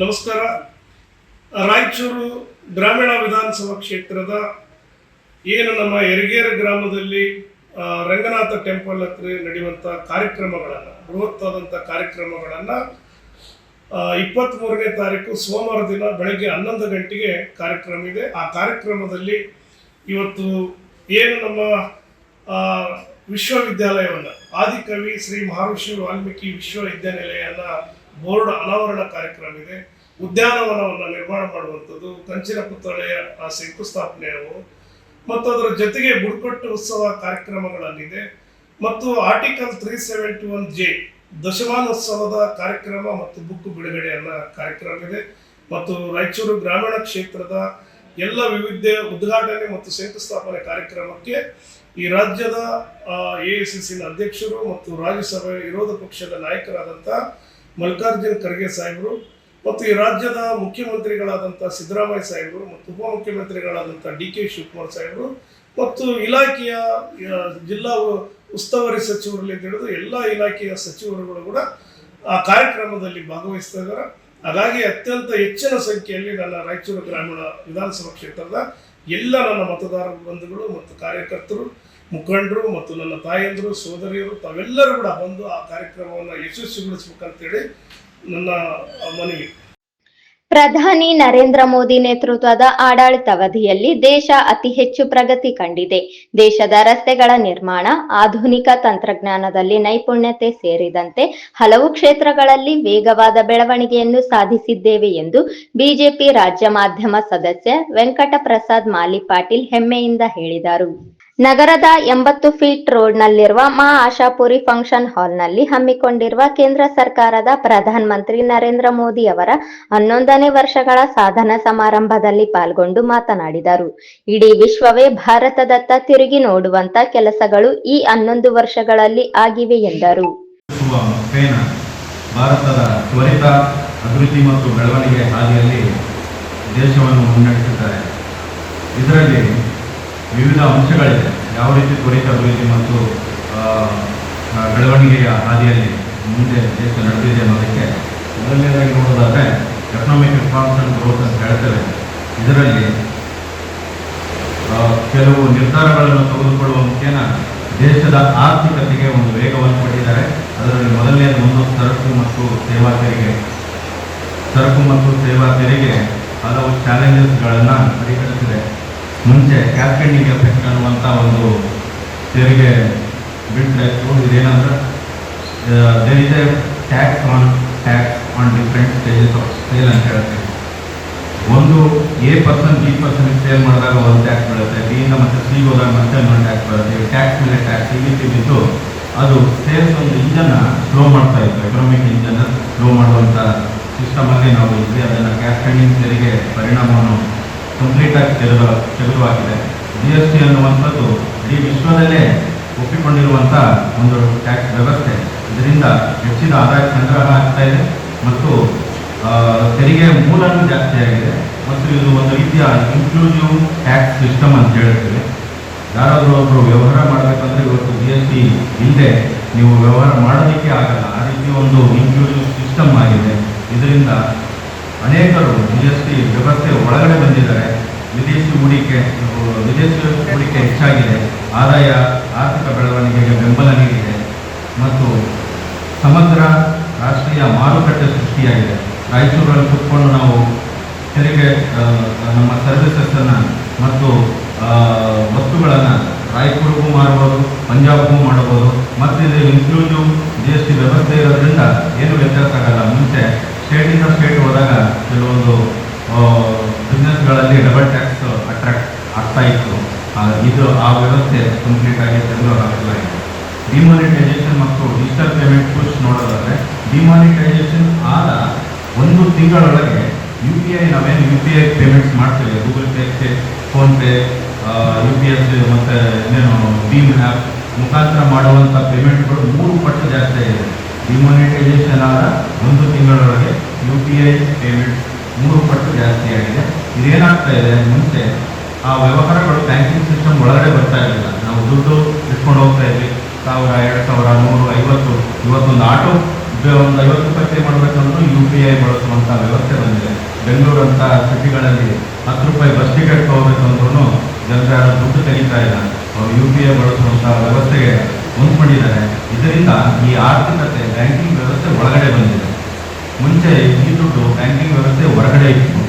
ನಮಸ್ಕಾರ. ರಾಯಚೂರು ಗ್ರಾಮೀಣ ವಿಧಾನಸಭಾ ಕ್ಷೇತ್ರದ ಏನು ನಮ್ಮ ಎರಗೇರ ಗ್ರಾಮದಲ್ಲಿ ರಂಗನಾಥ ಟೆಂಪಲ್ ಹತ್ರ ನಡೆಯುವಂಥ ಕಾರ್ಯಕ್ರಮಗಳನ್ನು ಬೃಹತ್ತಾದಂಥ ಕಾರ್ಯಕ್ರಮಗಳನ್ನು ಇಪ್ಪತ್ತ್ಮೂರನೇ ತಾರೀಕು ಸೋಮವಾರ ದಿನ ಬೆಳಗ್ಗೆ ಹನ್ನೊಂದು ಗಂಟೆಗೆ ಕಾರ್ಯಕ್ರಮ ಇದೆ. ಆ ಕಾರ್ಯಕ್ರಮದಲ್ಲಿ ಇವತ್ತು ಏನು ನಮ್ಮ ವಿಶ್ವವಿದ್ಯಾಲಯವನ್ನು, ಆದಿಕವಿ ಶ್ರೀ ಮಹರ್ಷಿ ವಾಲ್ಮೀಕಿ ವಿಶ್ವವಿದ್ಯಾನಿಲಯನ ಬೋರ್ಡ್ ಅನಾವರಣ ಕಾರ್ಯಕ್ರಮ ಇದೆ ಉದ್ಯಾನವನವನ್ನು ನಿರ್ಮಾಣ ಮಾಡುವಂಥದ್ದು ಕಂಚಿನ ಪುತ್ಥಳೆಯ ಆ ಶಂಕುಸ್ಥಾಪನೆಯವು ಮತ್ತು ಅದರ ಜೊತೆಗೆ ಬುಡಕಟ್ಟು ಉತ್ಸವ ಕಾರ್ಯಕ್ರಮಗಳಲ್ಲಿದೆ. ಮತ್ತು article three seventy one J ದಶಮಾನೋತ್ಸವದ ಕಾರ್ಯಕ್ರಮ ಮತ್ತು ಬುಕ್ ಬಿಡುಗಡೆ ಅನ್ನೋ ಕಾರ್ಯಕ್ರಮ ಇದೆ ಮತ್ತು ರಾಯಚೂರು ಗ್ರಾಮೀಣ ಕ್ಷೇತ್ರದ ಎಲ್ಲ ವಿವಿಧ ಉದ್ಘಾಟನೆ ಮತ್ತು ಶಂಕುಸ್ಥಾಪನೆ ಕಾರ್ಯಕ್ರಮಕ್ಕೆ ಈ ರಾಜ್ಯದ ಎ ಸಿ ಅಧ್ಯಕ್ಷರು ಮತ್ತು ರಾಜ್ಯಸಭೆ ವಿರೋಧ ಪಕ್ಷದ ನಾಯಕರಾದಂಥ ಮಲ್ಲಿಕಾರ್ಜುನ್ ಖರ್ಗೆ ಸಾಹೇಬರು ಮತ್ತು ಈ ರಾಜ್ಯದ ಮುಖ್ಯಮಂತ್ರಿಗಳಾದಂಥ ಸಿದ್ದರಾಮಯ್ಯ ಸಾಹೇಬರು ಮತ್ತು ಉಪಮುಖ್ಯಮಂತ್ರಿಗಳಾದಂಥ ಡಿ ಕೆ ಶಿವಕುಮಾರ್ ಸಾಹೇಬರು ಮತ್ತು ಇಲಾಖೆಯ ಜಿಲ್ಲಾ ಉಸ್ತುವಾರಿ ಸಚಿವರಲ್ಲಿ ತಿಳಿದು ಎಲ್ಲ ಇಲಾಖೆಯ ಸಚಿವರುಗಳು ಕೂಡ ಆ ಕಾರ್ಯಕ್ರಮದಲ್ಲಿ ಭಾಗವಹಿಸ್ತಾ ಇದ್ದಾರೆ. ಹಾಗಾಗಿ ಅತ್ಯಂತ ಹೆಚ್ಚಿನ ಸಂಖ್ಯೆಯಲ್ಲಿ ನನ್ನ ರಾಯಚೂರು ಗ್ರಾಮೀಣ ವಿಧಾನಸಭಾ ಕ್ಷೇತ್ರದ ಎಲ್ಲ ನನ್ನ ಮತದಾರ ಬಂಧುಗಳು ಮತ್ತು ಕಾರ್ಯಕರ್ತರು ಮುಖಂಡರು ಮತ್ತು ನನ್ನ ತಾಯಂದರು, ಸೋದರಿಯರು, ತಾವೆಲ್ಲರೂ ಕೂಡ ಬಂದು ಆ ಕಾರ್ಯಕ್ರಮವನ್ನು ಯಶಸ್ವಿಗೊಳಿಸಬೇಕಂತೇಳಿ ನನ್ನ ಮನವಿ. ಪ್ರಧಾನಿ ನರೇಂದ್ರ ಮೋದಿ ನೇತೃತ್ವದ ಆಡಳಿತಾವಧಿಯಲ್ಲಿ ದೇಶ ಅತಿ ಹೆಚ್ಚು ಪ್ರಗತಿ ಕಂಡಿದೆ. ದೇಶದ ರಸ್ತೆಗಳ ನಿರ್ಮಾಣ, ಆಧುನಿಕ ತಂತ್ರಜ್ಞಾನದಲ್ಲಿ ನೈಪುಣ್ಯತೆ ಸೇರಿದಂತೆ ಹಲವು ಕ್ಷೇತ್ರಗಳಲ್ಲಿ ವೇಗವಾದ ಬೆಳವಣಿಗೆಯನ್ನು ಸಾಧಿಸಿದ್ದೇವೆ ಎಂದು ಬಿಜೆಪಿ ರಾಜ್ಯ ಮಾಧ್ಯಮ ಸದಸ್ಯ ವೆಂಕಟಪ್ರಸಾದ್ ಮಾಲಿಪಾಟೀಲ್ ಮಾಲಿ ಪಾಟೀಲ್ ಹೆಮ್ಮೆಯಿಂದ ಹೇಳಿದರು. ನಗರದ ಎಂಬತ್ತು ಫೀಟ್ ರೋಡ್ನಲ್ಲಿರುವ ಮಾ ಆಶಾಪುರಿ ಫಂಕ್ಷನ್ ಹಾಲ್ನಲ್ಲಿ ಹಮ್ಮಿಕೊಂಡಿರುವ ಕೇಂದ್ರ ಸರ್ಕಾರದ ಪ್ರಧಾನ ಮಂತ್ರಿ ನರೇಂದ್ರ ಮೋದಿ ಅವರ ಹನ್ನೊಂದನೇ ವರ್ಷಗಳ ಸಾಧನ ಸಮಾರಂಭದಲ್ಲಿ ಪಾಲ್ಗೊಂಡು ಮಾತನಾಡಿದರು. ಇಡೀ ವಿಶ್ವವೇ ಭಾರತದತ್ತ ತಿರುಗಿ ನೋಡುವಂತ ಕೆಲಸಗಳು ಈ ಹನ್ನೊಂದು ವರ್ಷಗಳಲ್ಲಿ ಆಗಿವೆ ಎಂದರು. ಭಾರತದ ತ್ವರಿತ, ಅಭಿವೃದ್ಧಿ ಮತ್ತು ಬೆಳವಣಿಗೆ ಹಾದಿಯಲ್ಲಿ ದೇಶವನ್ನು ಮುನ್ನಡೆಸಿದ್ದಾರೆ. ಇದರಲ್ಲಿ ವಿವಿಧ ಅಂಶಗಳಿದೆ. ಯಾವ ರೀತಿ ತ್ವರಿತ ಅಭಿವೃದ್ಧಿ ಮತ್ತು ಬೆಳವಣಿಗೆಯ ಹಾದಿಯಲ್ಲಿ ಮುಂದೆ ದೇಶ ನಡೆದಿದೆ ಅನ್ನೋದಕ್ಕೆ ಮೊದಲನೇದಾಗಿ ನೋಡೋದಾದರೆ ಎಕನಾಮಿಕ್ ರಿಫಾರ್ಮ್ಸ್ ಅಂಡ್ ಗ್ರೋತ್ ಅಂತ ಹೇಳ್ತೇವೆ. ಇದರಲ್ಲಿ ಕೆಲವು ನಿರ್ಧಾರಗಳನ್ನು ತೆಗೆದುಕೊಳ್ಳುವ ಮುಖೇನ ದೇಶದ ಆರ್ಥಿಕತೆಗೆ ಒಂದು ವೇಗವನ್ನು ಕೊಟ್ಟಿದ್ದಾರೆ. ಅದರಲ್ಲಿ ಮೊದಲನೇದು ಒಂದು, ಸರಕು ಮತ್ತು ಸೇವಾ ತೆರಿಗೆ. ಸರಕು ಮತ್ತು ಸೇವಾ ತೆರಿಗೆ ಹಲವು ಚಾಲೆಂಜಸ್ಗಳನ್ನು ಪರಿಹರಿಸಿದೆ ಮುಂಚೆ ಕ್ಯಾಸ್ಕೇಡಿಂಗ್ ಎಫೆಕ್ಟ್ ಅನ್ನುವಂಥ ಒಂದು ತೆರಿಗೆ ಬಿಟ್ಟರೆ ಇದೇನಂದ್ರೆ there is a tax on tax on different stages of sale ಅಂತ ಹೇಳ್ತೀವಿ. ಒಂದು A person B person sale ಮಾಡಿದಾಗ ಒಂದು ಟ್ಯಾಕ್ಸ್ ಬೀಳುತ್ತೆ ಬಿ ಇಂದ ಮತ್ತೆ ಸಿ ಹೋದಾಗ ಮತ್ತೆ ಇನ್ನೊಂದು ಟ್ಯಾಕ್ಸ್ ಬರುತ್ತೆ ಟ್ಯಾಕ್ಸ್ ಮೇಲೆ ಟ್ಯಾಕ್ಸ್ ಈ ರೀತಿ ಬಿದ್ದು ಅದು ಸೇಲ್ಸ್ ಒಂದು ಇಂಜನ್ನ ಸ್ಲೋ ಮಾಡ್ತಾ ಇತ್ತು ಎಕನಾಮಿಕ್ ಇಂಜನ್ನ ಸ್ಲೋ ಮಾಡುವಂಥ ಸಿಸ್ಟಮಲ್ಲಿ ನಾವು ಇದ್ವಿ. ಅದನ್ನು ಕ್ಯಾಸ್ಟೆಂಡಿಂಗ್ ತೆರಿಗೆ ಪರಿಣಾಮವನ್ನು ಕಂಪ್ಲೀಟಾಗಿ ತೆಗೆದು ತೆರವಾಗಿದೆ ಜಿ ಎಸ್ ಟಿ ಅನ್ನುವಂಥದ್ದು ಇಡೀ ವಿಶ್ವದಲ್ಲೇ ಒಪ್ಪಿಕೊಂಡಿರುವಂಥ ಒಂದು ಟ್ಯಾಕ್ಸ್ ವ್ಯವಸ್ಥೆ. ಇದರಿಂದ ಹೆಚ್ಚಿನ ಆದಾಯ ಸಂಗ್ರಹ ಆಗ್ತಾ ಇದೆ ಮತ್ತು ತೆರಿಗೆ ಮೂಲನೂ ಜಾಸ್ತಿ ಆಗಿದೆ. ಮತ್ತು ಇದು ಒಂದು ರೀತಿಯ ಇನ್ಕ್ಲೂಸಿವ್ ಟ್ಯಾಕ್ಸ್ ಸಿಸ್ಟಮ್ ಅಂತ ಹೇಳ್ತೀವಿ ಯಾರಾದರೂ ಒಬ್ಬರು ವ್ಯವಹಾರ ಮಾಡಬೇಕಂದ್ರೆ ಇವತ್ತು ಜಿ ಎಸ್ ಟಿ ಇಲ್ಲದೆ ನೀವು ವ್ಯವಹಾರ ಮಾಡೋದಕ್ಕೆ ಆಗಲ್ಲ. ಆ ರೀತಿ ಒಂದು ಇನ್ಕ್ಲೂಸಿವ್ ಸಿಸ್ಟಮ್ ಆಗಿದೆ. ಇದರಿಂದ ಅನೇಕರು ಜಿ ಎಸ್ ಟಿ ವ್ಯವಸ್ಥೆ ಒಳಗಡೆ ಬಂದಿದ್ದಾರೆ. ವಿದೇಶಿ ಹೂಡಿಕೆ ವಿದೇಶಿ ಹೂಡಿಕೆ ಹೆಚ್ಚಾಗಿದೆ. ಆದಾಯ, ಆರ್ಥಿಕ ಬೆಳವಣಿಗೆಗೆ ಬೆಂಬಲ ನೀಡಿದೆ. ಮತ್ತು ಸಮಗ್ರ ರಾಷ್ಟ್ರೀಯ ಮಾರುಕಟ್ಟೆ ಸೃಷ್ಟಿಯಾಗಿದೆ. ರಾಯಚೂರಲ್ಲಿ ಕುತ್ಕೊಂಡು ನಾವು ತೆರಿಗೆ ನಮ್ಮ ಸರ್ವಿಸಸ್ಸನ್ನು ಮತ್ತು ವಸ್ತುಗಳನ್ನು ರಾಯಚೂರಿಗೂ ಮಾರಬಹುದು ಪಂಜಾಬ್ಗೂ ಮಾಡಬಹುದು ಮತ್ತು ಇದು ಇನ್ಕ್ಲೂಸಿವ್ ಜಿ ಎಸ್ ಟಿ ವ್ಯವಸ್ಥೆ ಇರೋದ್ರಿಂದ ಏನು ವ್ಯತ್ಯಾಸ ಆಗಲ್ಲ. ಮುಂಚೆ ಸ್ಟೇಟಿಂದ ಸ್ಟೇಟ್ ಹೋದಾಗ ಕೆಲವೊಂದು ಬಿಸ್ನೆಸ್ಗಳಲ್ಲಿ ಡಬಲ್ ಟ್ಯಾಕ್ಸ್ ಅಟ್ರಾಕ್ಟ್ ಆಗ್ತಾ ಇತ್ತು. ಇದು ಆ ವ್ಯವಸ್ಥೆ ಕಂಪ್ಲೀಟ್ ಆಗಿ ತೆಗೆದು ಇದೆ ಡಿಮಾನಿಟೈಸೇಷನ್ ಮತ್ತು ಡಿಜಿಟಲ್ ಪೇಮೆಂಟ್ ಪುಷ್ ನೋಡೋದಾದ್ರೆ ಡಿಮಾನಿಟೈಸೇಷನ್ ಆದ ಒಂದು ತಿಂಗಳೊಳಗೆ ಯು ಪಿ ಐ ನಾವೇನು ಯು ಪಿ ಐ ಪೇಮೆಂಟ್ಸ್ ಮಾಡ್ತೇವೆ. Google Pay PhonePe U P S ಮತ್ತು ಇನ್ನೇನು ಭೀಮ್ ಆ್ಯಪ್ ಮುಖಾಂತರ ಮಾಡುವಂಥ ಪೇಮೆಂಟ್ಗಳು ಮೂರು ಪಟ್ಟು ಜಾಸ್ತಿ ಆಗಿದೆ. ಡಿಮಾನಿಟೈಸೇಷನ್ ಆದ ಒಂದು ತಿಂಗಳೊಳಗೆ ಯು ಪಿ ಐ ಪೇಮೆಂಟ್ ಮೂರು ಪಟ್ಟು ಜಾಸ್ತಿ ಆಗಿದೆ. ಇದೇನಾಗ್ತಾ ಇದೆ ಮುಂಚೆ, ಆ ವ್ಯವಹಾರಗಳು ಬ್ಯಾಂಕಿಂಗ್ ಸಿಸ್ಟಮ್ ಒಳಗಡೆ ಬರ್ತಾ ಇರಲಿಲ್ಲ. ನಾವು ದುಡ್ಡು ಇಟ್ಕೊಂಡು ಹೋಗ್ತಾ ಇದ್ವಿ. ಸಾವಿರ, ಎರಡು ಸಾವಿರ, ನೂರು, ಐವತ್ತು ಇವತ್ತೊಂದು ಆಟೋ ಒಂದು ಐವತ್ತು ರೂಪಾಯಿ ಮಾಡಬೇಕಂದ್ರೂ ಯು ಪಿ ಐ ಬಳಸುವಂಥ ವ್ಯವಸ್ಥೆ ಬಂದಿದೆ. ಬೆಂಗಳೂರು ಅಂತ ಸಿಟಿಗಳಲ್ಲಿ ಹತ್ತು ರೂಪಾಯಿ ಬಸ್ ಟಿಕೆಟ್ ತಗೋಬೇಕಂದ್ರೂ ಜನರ ದುಡ್ಡು ತೆಗಿತಾ ಇಲ್ಲ. ಯು ಪಿ ಐ ಬಳಸುವಂಥ ವ್ಯವಸ್ಥೆಗೆ ಹೊಂದ್ಕೊಂಡಿದ್ದಾರೆ ಇದರಿಂದ ಈ ಆರ್ಥಿಕತೆ ಬ್ಯಾಂಕಿಂಗ್ ವ್ಯವಸ್ಥೆ ಒಳಗಡೆ ಬಂದಿದೆ. ಮುಂಚೆ ಈ ದುಡ್ಡು ಬ್ಯಾಂಕಿಂಗ್ ವ್ಯವಸ್ಥೆ ಹೊರಗಡೆ ಇತ್ತು.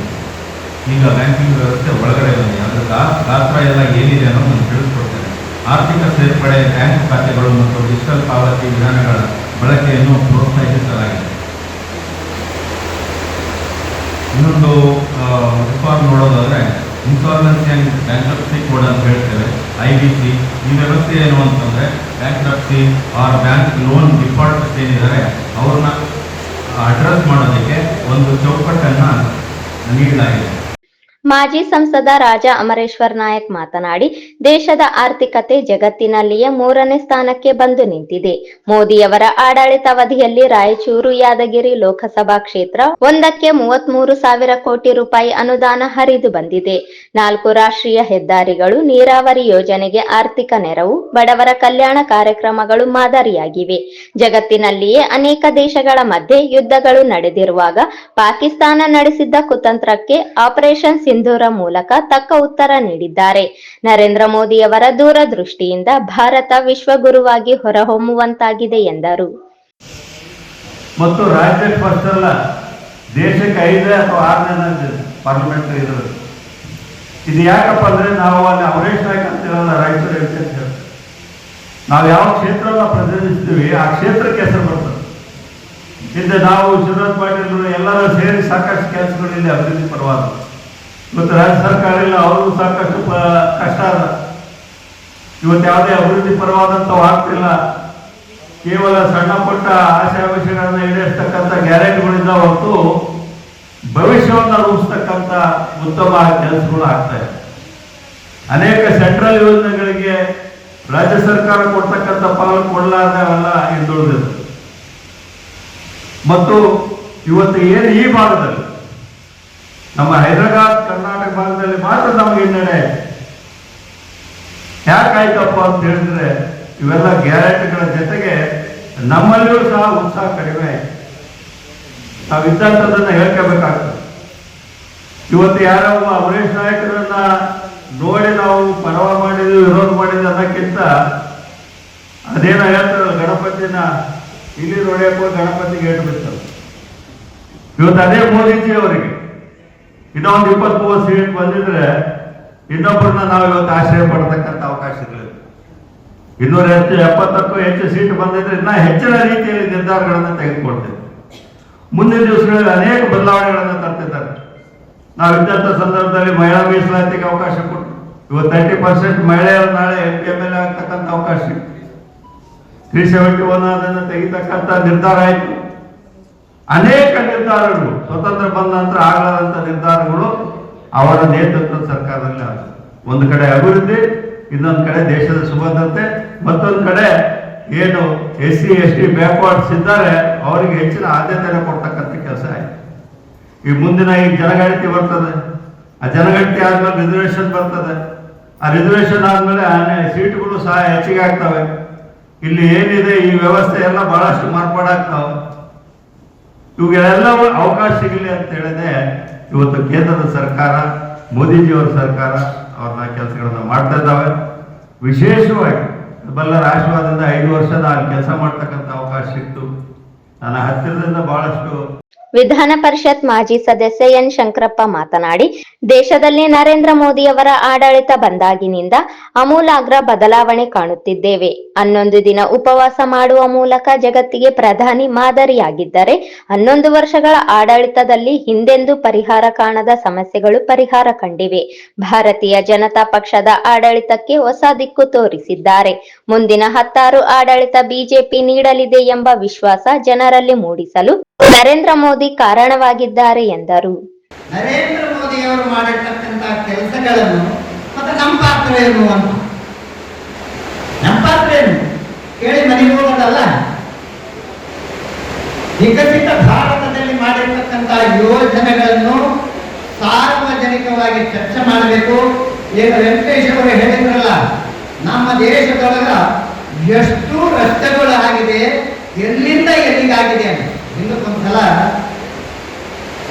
ಈಗ ಬ್ಯಾಂಕಿಂಗ್ ವ್ಯವಸ್ಥೆ ಒಳಗಡೆ ಬಂದಿದೆ. ಅದರ ಗಾತ್ರ ಎಲ್ಲ ಏನಿದೆ ಅನ್ನೋದು ನಾನು ತಿಳಿಸ್ಕೊಡ್ತೇನೆ ಆರ್ಥಿಕ ಸೇರ್ಪಡೆ ಬ್ಯಾಂಕ್ ಖಾತೆಗಳು ಮತ್ತು ಡಿಜಿಟಲ್ ಪಾವತಿ ವಿಧಾನಗಳ ಬಳಕೆಯನ್ನು ಪ್ರೋತ್ಸಾಹಿಸಲಾಗಿದೆ. ಇನ್ನೊಂದು ರಿಫಾರ್ಮ್ ನೋಡೋದಾದರೆ ಇನ್ಸಾಲ್ವೆನ್ಸಿ ಆ್ಯಂಡ್ ಬ್ಯಾಂಕ್ರಪ್ಸಿ ಕೋಡ್ ಅಂತ ಹೇಳ್ತೇವೆ. ಐ ಬಿ ಸಿ ಈ ವ್ಯವಸ್ಥೆ ಏನು ಅಂತಂದರೆ bankruptcy or bank loan defaulters ಏನಿದ್ದಾರೆ ಅವ್ರನ್ನ ಅಡ್ರೆಸ್ ಮಾಡೋದಕ್ಕೆ ಒಂದು ಚೌಕಟ್ಟನ್ನು ನೀಡಲಾಗಿದೆ. ಮಾಜಿ ಸಂಸದ ರಾಜ ಅಮರೇಶ್ವರ್ ನಾಯಕ್ ಮಾತನಾಡಿ, ದೇಶದ ಆರ್ಥಿಕತೆ ಜಗತ್ತಿನಲ್ಲಿಯೇ ಮೂರನೇ ಸ್ಥಾನಕ್ಕೆ ಬಂದು ನಿಂತಿದೆ. ಮೋದಿಯವರ ಆಡಳಿತಾವಧಿಯಲ್ಲಿ ರಾಯಚೂರು, ಯಾದಗಿರಿ ಲೋಕಸಭಾ ಕ್ಷೇತ್ರ ಒಂದಕ್ಕೆ ಮೂವತ್ಮೂರು ಸಾವಿರ ಕೋಟಿ ರೂಪಾಯಿ ಅನುದಾನ ಹರಿದು ಬಂದಿದೆ. ನಾಲ್ಕು ರಾಷ್ಟ್ರೀಯ ಹೆದ್ದಾರಿಗಳು, ನೀರಾವರಿ ಯೋಜನೆಗೆ ಆರ್ಥಿಕ ನೆರವು, ಬಡವರ ಕಲ್ಯಾಣ ಕಾರ್ಯಕ್ರಮಗಳು ಮಾದರಿಯಾಗಿವೆ. ಜಗತ್ತಿನಲ್ಲಿಯೇ ಅನೇಕ ದೇಶಗಳ ಮಧ್ಯೆ ಯುದ್ಧಗಳು ನಡೆದಿರುವಾಗ ಪಾಕಿಸ್ತಾನ ನಡೆಸಿದ್ದ ಕುತಂತ್ರಕ್ಕೆ ಆಪರೇಷನ್ ಸಿಂಧೂರ ಮೂಲಕ ತಕ್ಕ ಉತ್ತರ ನೀಡಿದ್ದಾರೆ. ನರೇಂದ್ರ ಮೋದಿಯವರ ದೂರದೃಷ್ಟಿಯಿಂದ ಭಾರತ ವಿಶ್ವಗುರುವಾಗಿ ಹೊರಹೊಮ್ಮುವಂತಾಗಿದೆ ಎಂದರು. ಮತ್ತು ದೇಶಕ್ಕೆ ಐದನೇ ಅಥವಾ ಆರನೇ ಪಾರ್ಲಿಮೆಂಟ್ ಇದ್ರು ಇದು ಯಾಕಪ್ಪ ಅಂದ್ರೆ ನಾವು ಅಲ್ಲಿ ಅಮರೇಶ್ ನಾಯ್ಕ ಅಂತ ಹೇಳಲ್ಲ ರಾಯಚೂರು ಪಿ ಅಂತ ಹೇಳಿ ನಾವು ಯಾವ ಕ್ಷೇತ್ರನ ಪ್ರತಿನಿಧಿಸ್ತೀವಿ, ಆ ಕ್ಷೇತ್ರಕ್ಕೆ ಹೆಸರು ಬರ್ತದೆ. ಹಿಂದೆ ನಾವು ಶಿವರಾಜ್ ಪಾಟೀಲ್ ಎಲ್ಲರೂ ಸೇರಿ ಸಾಕಷ್ಟು ಕೆಲಸಗಳು ಇಲ್ಲಿ ಅಭಿವೃದ್ಧಿ ಪರವಾದ ಇವತ್ತು ರಾಜ್ಯ ಸರ್ಕಾರ ಇಲ್ಲ, ಅವ್ರಿಗೂ ಸಾಕಷ್ಟು ಕಷ್ಟ ಅದ. ಇವತ್ತು ಯಾವುದೇ ಅಭಿವೃದ್ಧಿ ಪರವಾದಂಥವು ಆಗ್ತಿಲ್ಲ ಕೇವಲ ಸಣ್ಣ ಪುಟ್ಟ ಆಶೆ ವಿಷಯಗಳನ್ನ ಈಡೇರಿಸ್ತಕ್ಕಂಥ ಗ್ಯಾರಂಟಿಗಳಿಂದ ಹೊರತು ಭವಿಷ್ಯವನ್ನು ರೂಪಿಸ್ತಕ್ಕಂಥ ಉತ್ತಮ ಕೆಲಸಗಳು ಆಗ್ತಾ ಇದೆ. ಅನೇಕ ಸೆಂಟ್ರಲ್ ಯೋಜನೆಗಳಿಗೆ ರಾಜ್ಯ ಸರ್ಕಾರ ಕೊಡ್ತಕ್ಕಂಥ ಪಾಲು ಕೊಡಲಾರ್ದೆ ಅವೆಲ್ಲ ಹಿಂದುಳಿದಿದೆ ಮತ್ತು ಇವತ್ತು ಏನು ಈ ಭಾಗದಲ್ಲಿ ನಮ್ಮ ಹೈದರಾಬಾದ್, ಕರ್ನಾಟಕ ಭಾಗದಲ್ಲಿ ಮಾತ್ರ ನಮಗೆ ಹಿನ್ನಡೆ ಯಾಕಾಯ್ತಪ್ಪ ಅಂತ ಹೇಳಿದ್ರೆ, ಇವೆಲ್ಲ ಗ್ಯಾರಂಟಿಗಳ ಜೊತೆಗೆ ನಮ್ಮಲ್ಲಿಯೂ ಸಹ ಉತ್ಸಾಹ ಕಡಿಮೆ. ನಾವು ಇದ್ದಂಥದ್ದನ್ನ ಹೇಳ್ಕೋಬೇಕಾಗ್ತದೆ. ಇವತ್ತು ಯಾರೋ ಒಬ್ಬ ಅಮರೇಶ್ ನಾಯಕರನ್ನ ನೋಡಿ ನಾವು ಪರವ ಮಾಡಿದ್ವಿ, ವಿರೋಧ ಮಾಡಿದ್ವಿ ಅನ್ನೋಕ್ಕಿಂತ ಅದೇನೋ ಹೇಳ್ತಾರಲ್ಲ, ಗಣಪತಿನ ಇಲ್ಲಿ ನೋಡಿಯಪ್ಪ ಗಣಪತಿಗೆ ಹೇಳ್ಬಿಡ್ತಾರೆ ಇವತ್ತು ಅದೇ ಮೋದಿಜಿ ಅವರಿಗೆ ಇನ್ನೊಂದು ಇಪ್ಪತ್ತ್ ಮೂವತ್ತು ಸೀಟ್ ಬಂದಿದ್ರೆ ಇನ್ನೊಬ್ಬರನ್ನ ನಾವು ಇವತ್ತು ಆಶ್ರಯ ಪಡ್ತಕ್ಕಂಥ ಅವಕಾಶಗಳಿವೆ. ಇನ್ನೂರ ಹೆಚ್ಚು, ಎಪ್ಪತ್ತಕ್ಕೂ ಹೆಚ್ಚು ಸೀಟ್ ಬಂದಿದ್ರೆ ಇನ್ನ ಹೆಚ್ಚಿನ ರೀತಿಯಲ್ಲಿ ನಿರ್ಧಾರಗಳನ್ನು ತೆಗೆದುಕೊಳ್ತೇವೆ. ಮುಂದಿನ ದಿವಸಗಳಲ್ಲಿ ಅನೇಕ ಬದಲಾವಣೆಗಳನ್ನು ತರ್ತಿದ್ದಾರೆ. ನಾವು ಇದ್ದಂಥ ಸಂದರ್ಭದಲ್ಲಿ ಮಹಿಳಾ ಮೀಸಲಾತಿಗೆ ಅವಕಾಶ ಕೊಟ್ಟು ಇವತ್ತು ತರ್ಟಿ ಪರ್ಸೆಂಟ್ ಮಹಿಳೆಯರು ನಾಳೆ ಎಂ ಪಿ ಎಂ ಎಲ್ ಆಗ್ತಕ್ಕಂಥ ಅವಕಾಶ ತ್ರೀ ಸೆವೆಂಟಿ ಒನ್ ಅದನ್ನು ತೆಗಿತಕ್ಕಂಥ ನಿರ್ಧಾರ ಆಯಿತು. ಅನೇಕ ನಿರ್ಧಾರಗಳು, ಸ್ವತಂತ್ರ ಬಂದ ನಂತರ ಆಗಲಾದಂತ ನಿರ್ಧಾರಗಳು ಅವರ ನೇತೃತ್ವದ ಸರ್ಕಾರದಲ್ಲಿ ಆಗ ಒಂದು ಕಡೆ ಅಭಿವೃದ್ಧಿ, ಇನ್ನೊಂದು ಕಡೆ ದೇಶದ ಸುಭದ್ರತೆ, ಮತ್ತೊಂದು ಕಡೆ ಏನು S C, S T, backwards ಇದ್ದಾರೆ, ಅವರಿಗೆ ಹೆಚ್ಚಿನ ಆದ್ಯತೆಯನ್ನು ಕೊಡ್ತಕ್ಕಂಥ ಕೆಲಸ ಆಯ್ತು. ಈ ಮುಂದಿನ ಈ ಜನಗಣತಿ ಬರ್ತದೆ. ಆ ಜನಗಣತಿ ಆದ್ಮೇಲೆ ರಿಸರ್ವೇಶನ್ ಬರ್ತದೆ. ಆ ರಿಸರ್ವೇಶನ್ ಆದ್ಮೇಲೆ ಸೀಟ್ಗಳು ಸಹ ಹೆಚ್ಚಿಗೆ ಆಗ್ತವೆ. ಇಲ್ಲಿ ಏನಿದೆ, ಈ ವ್ಯವಸ್ಥೆ ಎಲ್ಲ ಬಹಳಷ್ಟು ಮಾರ್ಪಾಡಾಗ್ತಾವೆ. ಇವುಗಳೆಲ್ಲವೂ ಅವಕಾಶ ಸಿಗಲಿ ಅಂತ ಹೇಳಿದ್ರೆ ಇವತ್ತು ಕೇಂದ್ರದ ಸರ್ಕಾರ ಮೋದಿಜಿಯವರ ಸರ್ಕಾರ ಅವ್ರನ್ನ ಕೆಲಸಗಳನ್ನ ಮಾಡ್ತಾ ಇದ್ದಾವೆ. ವಿಶೇಷವಾಗಿ ಬಲ್ಲ ಆಶೀರ್ವಾದದಿಂದ ಐದು ವರ್ಷದ ಅಲ್ಲಿ ಕೆಲಸ ಮಾಡ್ತಕ್ಕಂಥ ಅವಕಾಶ ಸಿಕ್ತು. ನನ್ನ ಹತ್ತಿರದಿಂದ ಬಹಳಷ್ಟು ವಿಧಾನ ಪರಿಷತ್ ಮಾಜಿ ಸದಸ್ಯ ಎನ್ ಶಂಕರಪ್ಪ ಮಾತನಾಡಿ, ದೇಶದಲ್ಲಿ ನರೇಂದ್ರ ಮೋದಿಯವರ ಆಡಳಿತ ಬಂದಾಗಿನಿಂದ ಅಮೂಲಾಗ್ರ ಬದಲಾವಣೆ ಕಾಣುತ್ತಿದ್ದೇವೆ. ಹನ್ನೊಂದು ದಿನ ಉಪವಾಸ ಮಾಡುವ ಮೂಲಕ ಜಗತ್ತಿಗೆ ಪ್ರಧಾನಿ ಮಾದರಿಯಾಗಿದ್ದರೆ, ಹನ್ನೊಂದು ವರ್ಷಗಳ ಆಡಳಿತದಲ್ಲಿ ಹಿಂದೆಂದೂ ಪರಿಹಾರ ಕಾಣದ ಸಮಸ್ಯೆಗಳು ಪರಿಹಾರ ಕಂಡಿವೆ. ಭಾರತೀಯ ಜನತಾ ಪಕ್ಷದ ಆಡಳಿತಕ್ಕೆ ಹೊಸ ದಿಕ್ಕು ತೋರಿಸಿದ್ದಾರೆ. ಮುಂದಿನ ಹತ್ತಾರು ಆಡಳಿತ ಬಿಜೆಪಿ ನೀಡಲಿದೆ ಎಂಬ ವಿಶ್ವಾಸ ಜನರಲ್ಲಿ ಮೂಡಿಸಲು ನರೇಂದ್ರ ಮೋದಿ ಕಾರಣವಾಗಿದ್ದಾರೆ ಎಂದರು. ನರೇಂದ್ರ ಮೋದಿ ಅವರು ಮಾಡಿರ್ತಕ್ಕಂಥ ಕೆಲಸಗಳನ್ನು ಮತ್ತೆ ನಮ್ಮ ಪಾತ್ರ ಏನು ಅಂತ ನಮ್ಮ ಪಾತ್ರ ಏನು? ಕೇಳಿ ಮನೆಗೆ ಹೋಗೋದಲ್ಲ? ವಿಕಸಿತ ಭಾರತದಲ್ಲಿ ಮಾಡಿರ್ತಕ್ಕಂಥ ಯೋಜನೆಗಳನ್ನು ಸಾರ್ವಜನಿಕವಾಗಿ ಚರ್ಚೆ ಮಾಡಬೇಕು. ಈಗ ವೆಂಕಟೇಶ್ ಅವರು ಹೇಳಿದ್ರಲ್ಲ, ನಮ್ಮ ದೇಶದೊಳಗ ಎಷ್ಟು ರಸ್ತೆಗಳು ಆಗಿದೆ, ಎಲ್ಲಿಂದ ಎಲ್ಲಿಗಾಗಿದೆ ಅಂತ. ಹಿಂದಕ್ಕೊಂದ್ಸಲ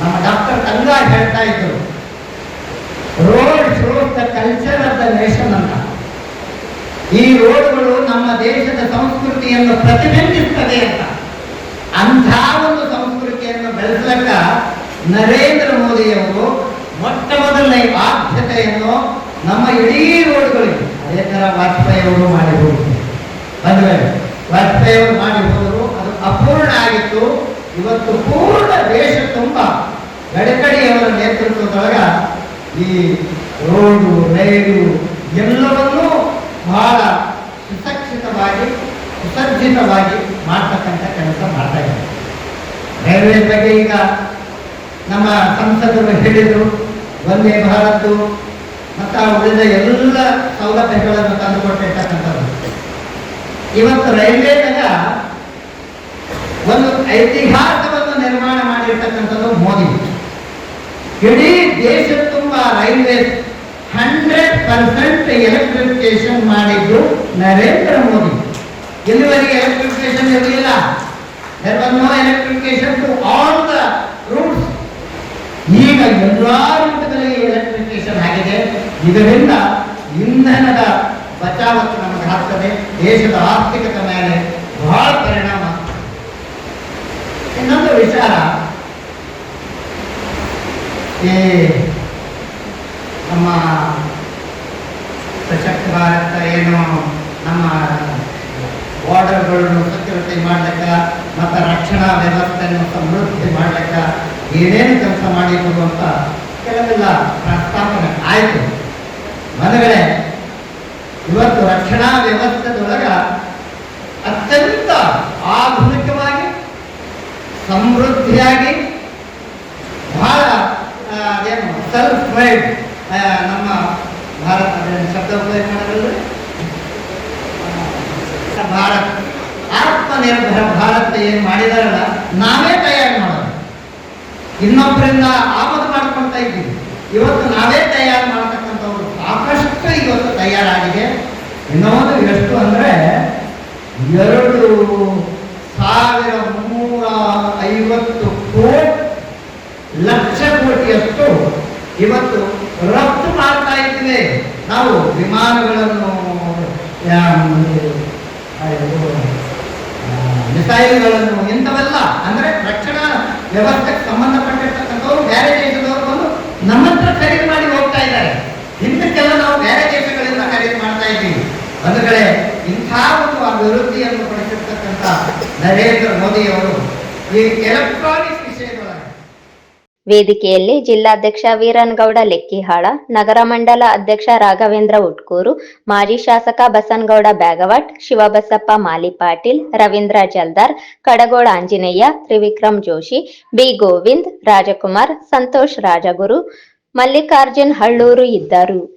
ನಮ್ಮ ಡಾಕ್ಟರ್ ಕಂಗಾ ಹೇಳ್ತಾ ಇದ್ರು road shows the culture of the nation ಅಂತ ಈ ರೋಡ್ಗಳು ನಮ್ಮ ದೇಶದ ಸಂಸ್ಕೃತಿಯನ್ನು ಪ್ರತಿಬಿಂಬಿಸ್ತದೆ ಅಂತ. ಅಂಥ ಒಂದು ಸಂಸ್ಕೃತಿಯನ್ನು ಬೆಳೆಸಲಕ್ಕ ನರೇಂದ್ರ ಮೋದಿಯವರು ಮೊಟ್ಟ ಮೊದಲನೇ ಆದ್ಯತೆಯನ್ನು ನಮ್ಮ ಇಡೀ ರೋಡ್ಗಳಿಗೆ ಅದೇ ಥರ ವಾಜಪೇಯಿ ಅವರು ಮಾಡಿ ಹೋಗಿದ್ರು ಬಂದ್ರೆ ವಾಜಪೇಯಿ ಅವರು ಮಾಡಿ ಹೋದರು ಅದು ಅಪೂರ್ಣ ಆಗಿತ್ತು. ಇವತ್ತು ಪೂರ್ಣ ದೇಶ ತುಂಬ ಗಡಕಡಿಯವರ ನೇತೃತ್ವದೊಳಗ ಈ ರೋಡು, ರೈಲು ಎಲ್ಲವನ್ನೂ ಬಹಳ ಸುಸಕ್ಷಿತವಾಗಿ ಸುಸಜ್ಜಿತವಾಗಿ ಮಾಡ್ತಕ್ಕಂಥ ಕೆಲಸ ಮಾಡ್ತಾ ಇದ್ದಾರೆ. ರೈಲ್ವೆ ಬಗ್ಗೆ ಈಗ ನಮ್ಮ ಸಂಸದರು ಹೇಳಿದರು ಒಂದೇ ಭಾರತ್ ಮತ್ತು ಉಳಿದ ಎಲ್ಲ ಸೌಲಭ್ಯಗಳನ್ನು ತಂದುಕೊಟ್ಟಿರ್ತಕ್ಕಂಥದ್ದು. ಇವತ್ತು ರೈಲ್ವೆದಾಗ ಒಂದು ಐತಿಹಾಸವನ್ನು ನಿರ್ಮಾಣ ಮಾಡಿರ್ತಕ್ಕಂಥದ್ದು ಮೋದಿ. ಇಡೀ ದೇಶ ತುಂಬ ರೈಲ್ವೆ ಹಂಡ್ರೆಡ್ ಪರ್ಸೆಂಟ್ ಎಲೆಕ್ಟ್ರಿಫಿಕೇಶನ್ ಮಾಡಿದ್ದು ನರೇಂದ್ರ ಮೋದಿ. ಇಲ್ಲಿವರೆಗೆ ಎಲೆಕ್ಟ್ರಿಫಿಕೇಶನ್ ಇರಲಿಲ್ಲ. There was no electrification to all the routes ಈಗ ಎಲ್ಲಾ ರೂಟ್ಗಳಿಗೆ ಎಲೆಕ್ಟ್ರಿಫಿಕೇಶನ್ ಆಗಿದೆ. ಇದರಿಂದ ಇಂಧನದ ಬಚಾವತ್ತು ನಮಗೆ ಆಗ್ತದೆ ದೇಶದ ಆರ್ಥಿಕತೆ ಮೇಲೆ ಬಹಳ ಪರಿಣಾಮ ಇನ್ನೊಂದು ವಿಚಾರ ಈ ನಮ್ಮ ಸಶಕ್ತ ಭಾರತ ಏನು ನಮ್ಮ ಬಾರ್ಡರ್ಗಳನ್ನು ಸೆಕ್ಯೂರಿಟಿ ಮಾಡ್ಲಿಕ್ಕೆ ಮತ್ತು ರಕ್ಷಣಾ ವ್ಯವಸ್ಥೆಯನ್ನು ಸಮೃದ್ಧಿ ಮಾಡ್ಲಿಕ್ಕೆ ಏನೇನು ಕೆಲಸ ಮಾಡಿದ್ರು ಅಂತ ಕೆಲವೆಲ್ಲ ಪ್ರಸ್ತಾಪನೆ ಆಯಿತು. ಮನೆಗಳೇ ಇವತ್ತು ರಕ್ಷಣಾ ವ್ಯವಸ್ಥೆದೊಳಗ ಅತ್ಯಂತ ಆಧುನಿಕವಾಗಿ, ಸಮೃದ್ಧಿಯಾಗಿ ಬಹಳ ಆ, ಅದೇನು ಸೆಲ್ಫ್ ಪ್ರೈಡ್ ನಮ್ಮ ಭಾರತ ಶಬ್ದ ಉಪಯೋಗ ಭಾರತ ಭಾರತ್. ಆತ್ಮನಿರ್ಭರ ಭಾರತ ಏನು ಮಾಡಿದಾರಲ್ಲ, ನಾವೇ ತಯಾರು ಮಾಡೋದು. ಇನ್ನೊಬ್ಬರಿಂದ ಆಮದು ಮಾಡ್ಕೊಳ್ತಾ ಇದ್ದೀವಿ. ಇವತ್ತು ನಾವೇ ತಯಾರು ಮಾಡ್ತಕ್ಕಂಥವ್ರು ಸಾಕಷ್ಟು ಇವತ್ತು ತಯಾರಾಗಿದೆ. ಇನ್ನೊಂದು ಎಷ್ಟು ಅಂದ್ರೆ, ಎರಡು ಸಾವಿರ ಮುನ್ನೂರ ಐವತ್ತು ಕೋಟಿ ಲಕ್ಷ ಕೋಟಿಯಷ್ಟು ಇವತ್ತು ರಫ್ತು ಮಾಡ್ತಾ ಇದ್ದೇವೆ ನಾವು ವಿಮಾನಗಳನ್ನು ಮಿಸೈಲ್ಗಳನ್ನು ಇಂಥವೆಲ್ಲ, ಅಂದರೆ ರಕ್ಷಣಾ ವ್ಯವಸ್ಥೆಗೆ ಸಂಬಂಧಪಟ್ಟಿರ್ತಕ್ಕಂಥವ್ರು, ಬೇರೆ ದೇಶದವರು ಬಂದು ನಮ್ಮ ಹತ್ರ ಖರೀದಿ ಮಾಡಿ ಹೋಗ್ತಾ ಇದ್ದಾರೆ. ಇಂಥಕ್ಕೆಲ್ಲ ನಾವು ಬೇರೆ ದೇಶಗಳಿಂದ ಖರೀದಿ ಮಾಡ್ತಾ ಇದ್ದೀವಿ. ಒಂದು ಕಡೆ ಇಂಥ ಒಂದು ಅಭಿವೃದ್ಧಿಯನ್ನು ಪಡಿಸಿರ್ತಕ್ಕಂಥ ನರೇಂದ್ರ ಮೋದಿಯವರು ಈ ಎಲೆಕ್ಟ್ರಾನಿಕ್ಸ್ ವಿಷಯದೊಳಗೆ ವೇದಿಕೆಯಲ್ಲಿ ಜಿಲ್ಲಾಧ್ಯಕ್ಷ ವೀರನಗೌಡ ಲೆಕ್ಕಿಹಾಳ, ನಗರ ಮಂಡಲ ಅಧ್ಯಕ್ಷ ರಾಘವೇಂದ್ರ ಉಟ್ಕೂರು, ಮಾಜಿ ಶಾಸಕ ಬಸನ್ಗೌಡ ಬ್ಯಾಗವಟ್, ಶಿವಬಸಪ್ಪ ಮಾಲಿ ಪಾಟೀಲ್ ರವೀಂದ್ರ ಜಲ್ದಾರ್, ಕಡಗೋಳ ಆಂಜನೇಯ, ತ್ರಿವಿಕ್ರಮ್ ಜೋಶಿ, ಬಿ ಗೋವಿಂದ್, ರಾಜಕುಮಾರ್, ಸಂತೋಷ್ ರಾಜಗುರು, ಮಲ್ಲಿಕಾರ್ಜುನ್ ಹಳ್ಳೂರು ಇದ್ದರು.